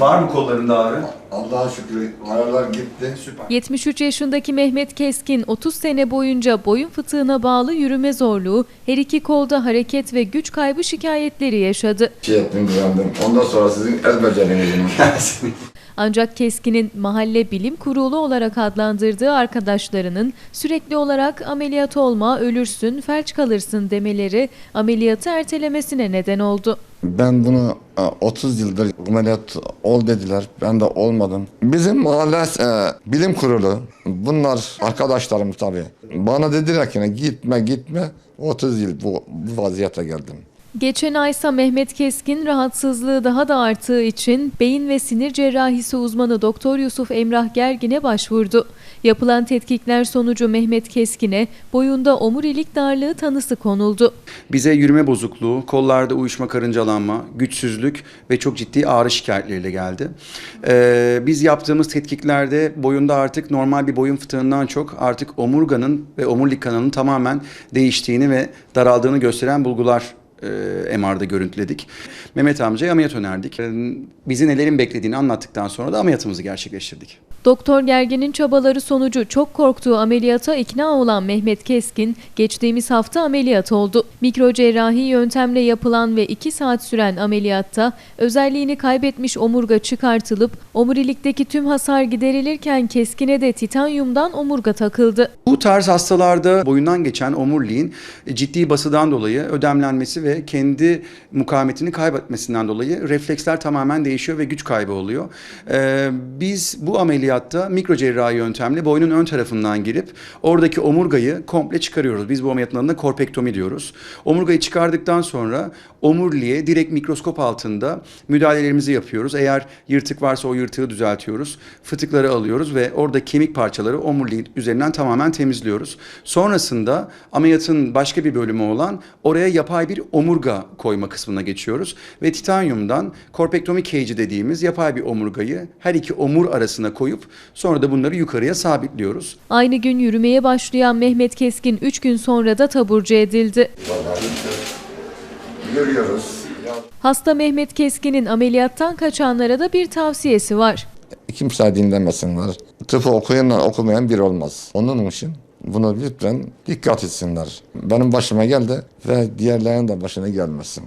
Var mı kollarında ağrı? Allah'a şükür ağrılar gitti. Süper. 73 yaşındaki Mehmet Keskin 30 sene boyunca boyun fıtığına bağlı yürüme zorluğu, her iki kolda hareket ve güç kaybı şikayetleri yaşadı. Şey ettim güvendim. Ondan sonra sizin el becerinizin. Ancak Keskin'in mahalle bilim kurulu olarak adlandırdığı arkadaşlarının sürekli olarak ameliyat olma, ölürsün, felç kalırsın demeleri ameliyatı ertelemesine neden oldu. Ben bunu e, 30 yıldır ameliyat ol dediler. Ben de olmadım. Bizim mahalle e, bilim kurulu bunlar arkadaşlarım tabii. Bana dediler ki gitme gitme 30 yıl bu, bu vaziyete geldim. Geçen aysa Mehmet Keskin rahatsızlığı daha da arttığı için beyin ve sinir cerrahisi uzmanı Doktor Yusuf Emrah Gergin'e başvurdu. Yapılan tetkikler sonucu Mehmet Keskin'e boyunda omurilik darlığı tanısı konuldu. Bize yürüme bozukluğu, kollarda uyuşma, karıncalanma, güçsüzlük ve çok ciddi ağrı şikayetleriyle geldi. Ee, biz yaptığımız tetkiklerde boyunda artık normal bir boyun fıtığından çok artık omurganın ve omurilik kanalının tamamen değiştiğini ve daraldığını gösteren bulgular e, MR'da görüntüledik. Mehmet amcaya ameliyat önerdik. Ee, Bizi nelerin beklediğini anlattıktan sonra da ameliyatımızı gerçekleştirdik. Doktor Gergin'in çabaları sonucu çok korktuğu ameliyata ikna olan Mehmet Keskin geçtiğimiz hafta ameliyat oldu. Mikro cerrahi yöntemle yapılan ve 2 saat süren ameliyatta özelliğini kaybetmiş omurga çıkartılıp omurilikteki tüm hasar giderilirken Keskin'e de titanyumdan omurga takıldı. Bu tarz hastalarda boyundan geçen omuriliğin ciddi basıdan dolayı ödemlenmesi ve kendi mukavemetini kaybetmesinden dolayı refleksler tamamen değişiyor ve güç kaybı oluyor. Ee, biz bu ameliyatta mikro cerrahi yöntemle boynun ön tarafından girip oradaki omurgayı komple çıkarıyoruz. Biz bu ameliyatın adına korpektomi diyoruz. Omurgayı çıkardıktan sonra omuriliğe direkt mikroskop altında müdahalelerimizi yapıyoruz. Eğer yırtık varsa o yırtığı düzeltiyoruz. Fıtıkları alıyoruz ve orada kemik parçaları omuriliğin üzerinden tamamen temizliyoruz. Sonrasında ameliyatın başka bir bölümü olan oraya yapay bir omurga koyma kısmına geçiyoruz. Ve titanyumdan korpektomi cage dediğimiz yapay bir omurgayı her iki omur arasına koyup sonra da bunları yukarıya sabitliyoruz. Aynı gün yürümeye başlayan Mehmet Keskin 3 gün sonra da taburcu edildi. Yürüyoruz. Hasta Mehmet Keskin'in ameliyattan kaçanlara da bir tavsiyesi var. Kimse dinlemesinler. Tıpı okuyanla okumayan bir olmaz. Onun için bunu lütfen dikkat etsinler. Benim başıma geldi ve diğerlerinin de başına gelmesin.